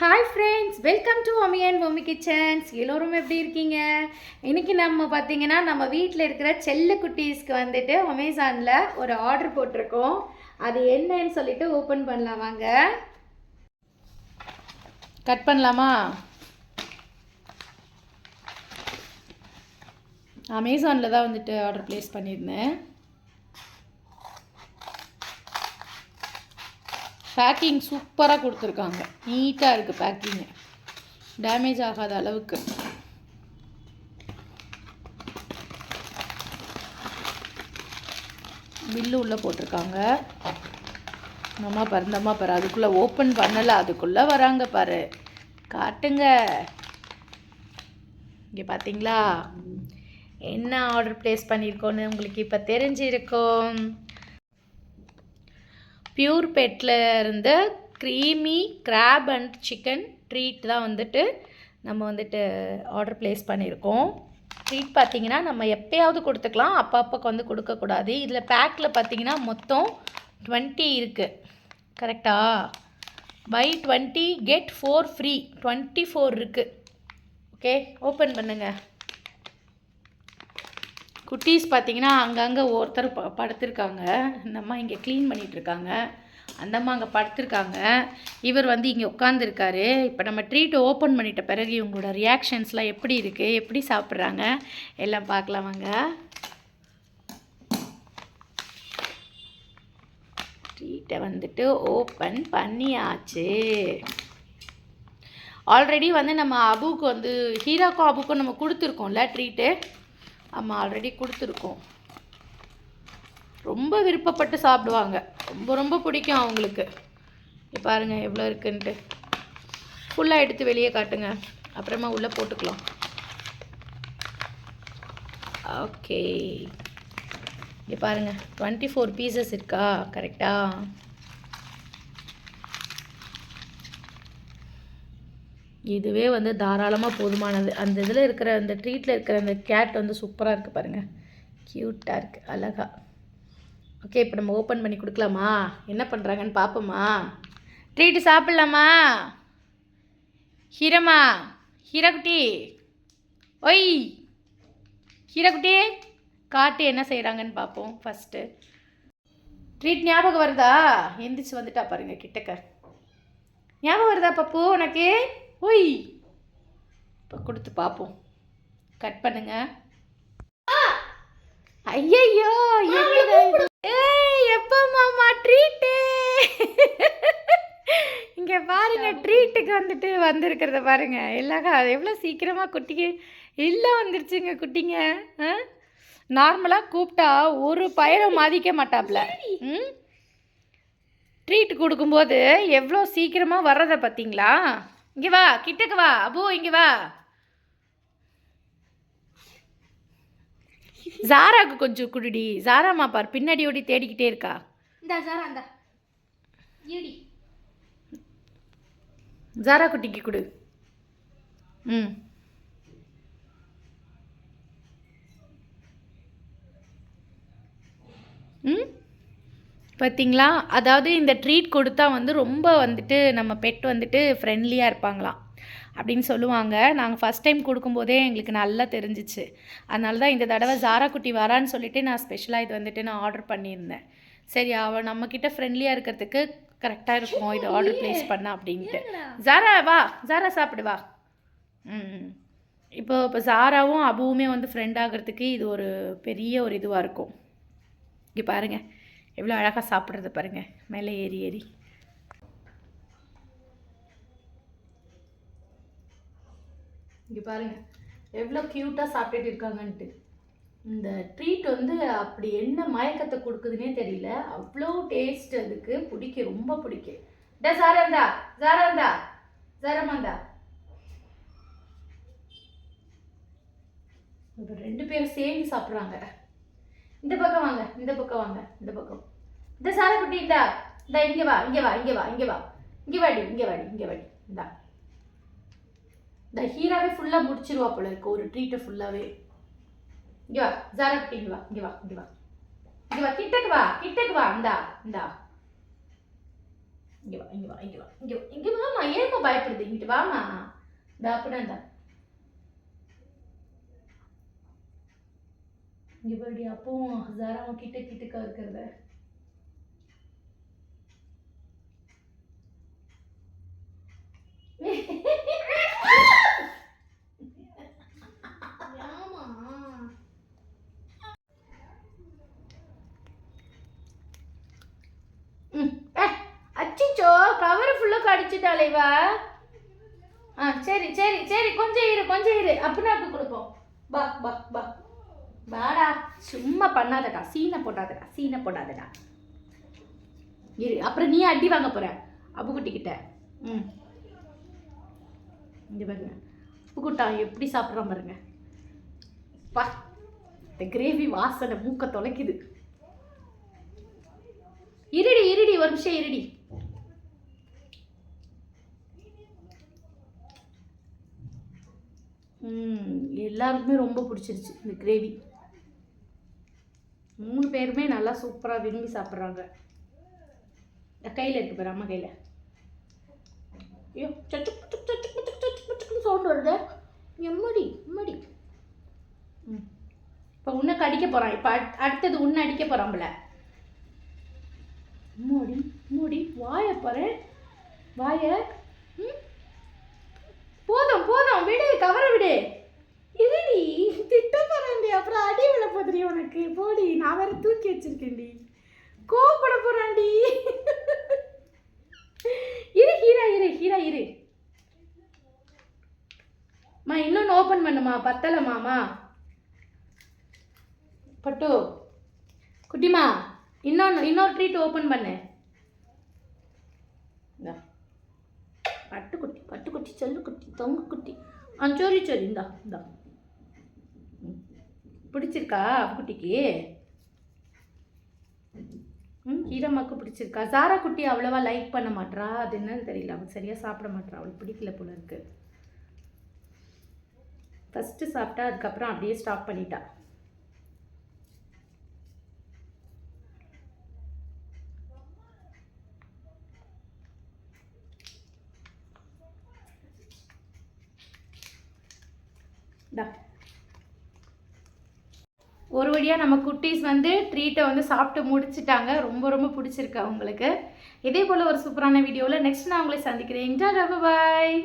Hi friends welcome to Omi and Omi kitchens எல்லோரும் எப்படி இருக்கீங்க? இன்னைக்கு நம்ம பார்த்தீங்கன்னா நம்ம வீட்டில் இருக்கிற செல்லு குட்டீஸ்க்கு வந்துட்டு அமேசானில் ஒரு ஆர்டர் போட்டிருக்கோம். அது என்னன்னு சொல்லிட்டு ஓப்பன் பண்ணலாம் வாங்க. கட் பண்ணலாமா? அமேசானில் தான் வந்துட்டு ஆர்டர் ப்ளேஸ் பண்ணியிருந்தேன். பேக்கிங் சூப்பராக கொடுத்துருக்காங்க. நீட்டாக இருக்குது பேக்கிங்கு டேமேஜ் ஆகாத அளவுக்கு. பில்லு உள்ளே போட்டிருக்காங்க. அம்மா பாரு இந்தம்மா பாரு அதுக்குள்ளே ஓப்பன் பண்ணலை அதுக்குள்ளே வராங்க பாரு. காட்டுங்க. இங்கே பார்த்தீங்களா என்ன ஆர்டர் ப்ளேஸ் பண்ணியிருக்கோன்னு உங்களுக்கு இப்போ தெரிஞ்சிருக்கோம். பியூர் பெட்டில் இருந்த creamy crab and chicken treat தான் வந்துட்டு நம்ம வந்துட்டு ஆர்டர் ப்ளேஸ் பண்ணியிருக்கோம். ட்ரீட் பார்த்திங்கன்னா நம்ம எப்போயாவது கொடுத்துக்கலாம் அப்பப்போக்கு வந்து கொடுக்கக்கூடாது. இதில் பேக்கில் பார்த்தீங்கன்னா மொத்தம் டுவெண்ட்டி இருக்குது கரெக்டா buy twenty get four free twenty four இருக்குது ஓகே ஓப்பன் பண்ணுங்கள் குட்டீஸ் பார்த்தீங்கன்னா அங்கங்கே ஒருத்தர் ப படுத்திருக்காங்க. இந்த அம்மா இங்கே க்ளீன் பண்ணிகிட்ருக்காங்க அந்த அம்மா அங்கே படுத்திருக்காங்க. இவர் வந்து இங்கே உட்காந்துருக்காரு இப்போ நம்ம ட்ரீட் ஓப்பன் பண்ணிட்ட பிறகு இவங்களோட ரியாக்ஷன்ஸ்லாம் எப்படி இருக்குது எப்படி சாப்பிட்றாங்க? எல்லாம் பார்க்கலாம் வாங்க. ட்ரீட்டை வந்துட்டு ஓப்பன் பண்ணியாச்சு. ஆல்ரெடி வந்து நம்ம அபுக்கு வந்து ஹீராக்கும் அபுக்கும் நம்ம கொடுத்துருக்கோம்ல ட்ரீட்டு ஆமாம் ஆல்ரெடி கொடுத்துருக்கோம். ரொம்ப விருப்பப்பட்டு சாப்பிடுவாங்க. ரொம்ப ரொம்ப பிடிக்கும் அவங்களுக்கு. பாருங்கள் எவ்வளோ இருக்குன்ட்டு. ஃபுல்லாக எடுத்து வெளியே காட்டுங்க. அப்புறமா உள்ளே போட்டுக்கலாம். ஓகே இங்கே பாருங்க டுவெண்ட்டி ஃபோர் பீசஸ் இருக்கா கரெக்டாக இதுவே வந்து தாராளமாக போதுமானது. அந்த இதில் இருக்கிற அந்த ட்ரீட்டில் இருக்கிற அந்த கேட் வந்து சூப்பராக இருக்குது பாருங்கள் க்யூட்டாக இருக்குது அழகா. ஓகே இப்போ நம்ம ஓப்பன் பண்ணி கொடுக்கலாமா? என்ன பண்ணுறாங்கன்னு பார்ப்போமா ட்ரீட்டு சாப்பிட்லாமா? ஹீரம்மா ஹீரகுட்டி. ஒய் ஹீரகுட்டி. காட்டு என்ன செய்கிறாங்கன்னு பார்ப்போம் ஃபஸ்ட்டு ட்ரீட் ஞாபகம் வருதா? எந்திரிச்சு வந்துட்டா பாருங்க கிட்டக்க. ஞாபகம் வருதா பப்பு உனக்கு? ஒய் இப்போ கொடுத்து பார்ப்போம் கட் பண்ணுங்க. ஐயையோ என்னடா இது? ஏய் எப்போ மாமா ட்ரீட்டு இங்க பாருங்க ட்ரீட்டுக்கு வந்துட்டு வந்திருக்கிறத பாருங்க. எல்லாக்கா எவ்வளோ சீக்கிரமா குட்டிங்க எல்லாம் வந்துருச்சுங்க குட்டிங்க நார்மலாக கூப்பிட்டா ஒரு பயணம் மதிக்க மாட்டாப்ல. ம்? ட்ரீட் கொடுக்கும்போது எவ்வளோ சீக்கிரமாக வர்றதை பார்த்தீங்களா இங்கே வா கிட்டக்கு வா. அபு இங்கே வா. ஜாராக்கு கொஞ்சம் குடுடி. ஜாராமா பார் பின்னாடி ஓடி தேடிக்கிட்டே இருக்கா. இந்த சார் அந்த ஜாரா குட்டிக்கு கொடு. ம். ம்? பார்த்தீங்களா அதாவது இந்த ட்ரீட் கொடுத்தா வந்து ரொம்ப வந்துட்டு நம்ம பெட் வந்துட்டு ஃப்ரெண்ட்லியாக இருப்பாங்களாம். அப்படின்னு சொல்லுவாங்க. நாங்கள் ஃபஸ்ட் டைம் கொடுக்கும்போதே எங்களுக்கு நல்லா தெரிஞ்சிச்சு. அதனால தான் இந்த தடவை ஜாரா குட்டி வரான்னு சொல்லிட்டு நான் ஸ்பெஷலாக இது வந்துட்டு நான் ஆர்டர் பண்ணியிருந்தேன். சரி அவள் நம்மக்கிட்ட ஃப்ரெண்ட்லியாக இருக்கிறதுக்கு கரெக்டாக இருக்கும்? இது ஆர்டர் ப்ளேஸ் பண்ண அப்படின்ட்டு. ஜாரா வா. ஜாரா சாப்பிடு வா. ம் இப்போ இப்போ ஜாராவும் அபுவுமே வந்து ஃப்ரெண்ட் ஆகிறதுக்கு இது ஒரு பெரிய ஒரு இதுவாக இருக்கும். இங்கே பாருங்கள் எவ்வளோ அழகாக சாப்பிட்றது பாருங்கள் மேலே ஏறி ஏறி. இங்கே பாருங்கள் எவ்வளோ க்யூட்டாக சாப்பிட்டுட்டு இருக்காங்கன்ட்டு. இந்த ட்ரீட் வந்து அப்படி என்ன மயக்கத்தை கொடுக்குதுன்னே தெரியல. அவ்வளோ டேஸ்ட் அதுக்கு. பிடிக்க ரொம்ப பிடிக்க. டே சாரந்தா சாரந்தா சாரமந்தா. இப்போ ரெண்டு பேரும் சேர்ந்து சாப்பிட்றாங்க. இந்த பக்கம் வாங்க இந்த பக்கம் வாங்க இந்த பக்கம். இந்த சாரக்குட்டி இந்தா இந்த இங்கே வா இங்கே வா இங்கே வா இங்கே வா இங்கே வாடி இங்கே வாடி இங்கே வாடி இந்தா இந்த ஹீராவே ஃபுல்லாக முடிச்சிருவா போல இருக்கு ஒரு ட்ரீட்டை ஃபுல்லாகவே இங்கே வா சாரக்குட்டி இங்கே வா இங்கே வா இங்கே வா இங்கே வா கிட்டக்கு வா கிட்டக்கு வா இந்தா இந்தா இங்கே வா இங்கே வா இங்கே வா இங்கே இங்கே வாமா ஏமா பயப்படுது இங்கிட்டு வாமா இந்த அப்படின்னா இந்த இங்கே பாடி அப்பவும் ஹசாராவும் கிட்ட கிட்டக்கா இருக்கிறத கவர் ஃபுல்லாக இவ ஆ சரி சரி சரி கொஞ்சம் இரு கொஞ்சம் இரு. அப்படின்னாக்கு கொடுப்போம். பா பா பா பாடா சும்மா பண்ணாதடா. சீனை போடாதடா சீனை போடாதடா. இரு அப்புறம் நீ அடி வாங்க போற. அப்புக்குட்டிக்கிட்ட ம். இங்கே பாருங்க. அப்புக்குட்டா எப்படி சாப்பிட்றோம் பாருங்க. பா இந்த கிரேவி வாசனை மூக்க தொலைக்குது. இருடி இருடி ஒரு நிமிஷம் இருடி. எல்லாருக்குமே ரொம்ப பிடிச்சிருச்சு இந்த கிரேவி. மூணு பேருமே நல்லா சூப்பராக விரும்பி சாப்பிட்றாங்க. கையில் இருக்கு பாரு அம்மா கையில். ஐயோ சச்சு சச்சு சச்சு சச்சு சச்சு சச்சுன்னு சவுண்ட் வருது. எம்மடி எம்மடி ம். இப்போ உன்னை கடிக்க போகிறான் இப்போ அடுத்தது உன்னை அடிக்க போகிறான்ல மூடி மூடி வாயை பாரு. வாயை போதும் விடு கவர விடு. இருடி திட்ட போறாண்டி அப்புறம் அடி விழ போதுடி உனக்கு. போடி நான் வேற தூக்கி வச்சிருக்கேன்டி. கோவப்பட போறாண்டி இரு ஹீரா இரு ஹீரா இரு. மா இன்னொன்று ஓப்பன் பண்ணுமா? பத்தலமாமா? பட்டு. குட்டிமா இன்னொன்று இன்னொரு ட்ரீட் ஓப்பன் பண்ணு. பட்டு குட்டி. பட்டுக்குட்டி செல்லுக்குட்டி தொங்குக்குட்டி ஆ சரி சரி இந்தா இந்தா பிடிச்சிருக்கா குட்டிக்கு ம் ஹீரம்மாக்கு பிடிச்சிருக்கா சாரா குட்டி அவ்வளவா லைக் பண்ண மாட்றா அது என்னன்னு தெரியல அவள் சரியாக சாப்பிட மாட்றா அவளுக்கு பிடிக்கல போல இருக்குது ஃபஸ்ட்டு சாப்பிட்டா அதுக்கப்புறம் அப்படியே ஸ்டாப் பண்ணிட்டா டா ஒரு வழியாக நம்ம குட்டீஸ் வந்து ட்ரீட்டை வந்து சாப்பிட்டு முடிச்சிட்டாங்க. ரொம்ப ரொம்ப பிடிச்சிருக்கு அவங்களுக்கு. இதே போல் ஒரு சூப்பரான வீடியோவில் நெக்ஸ்ட் நான் உங்களை சந்திக்கிறேன். பாய்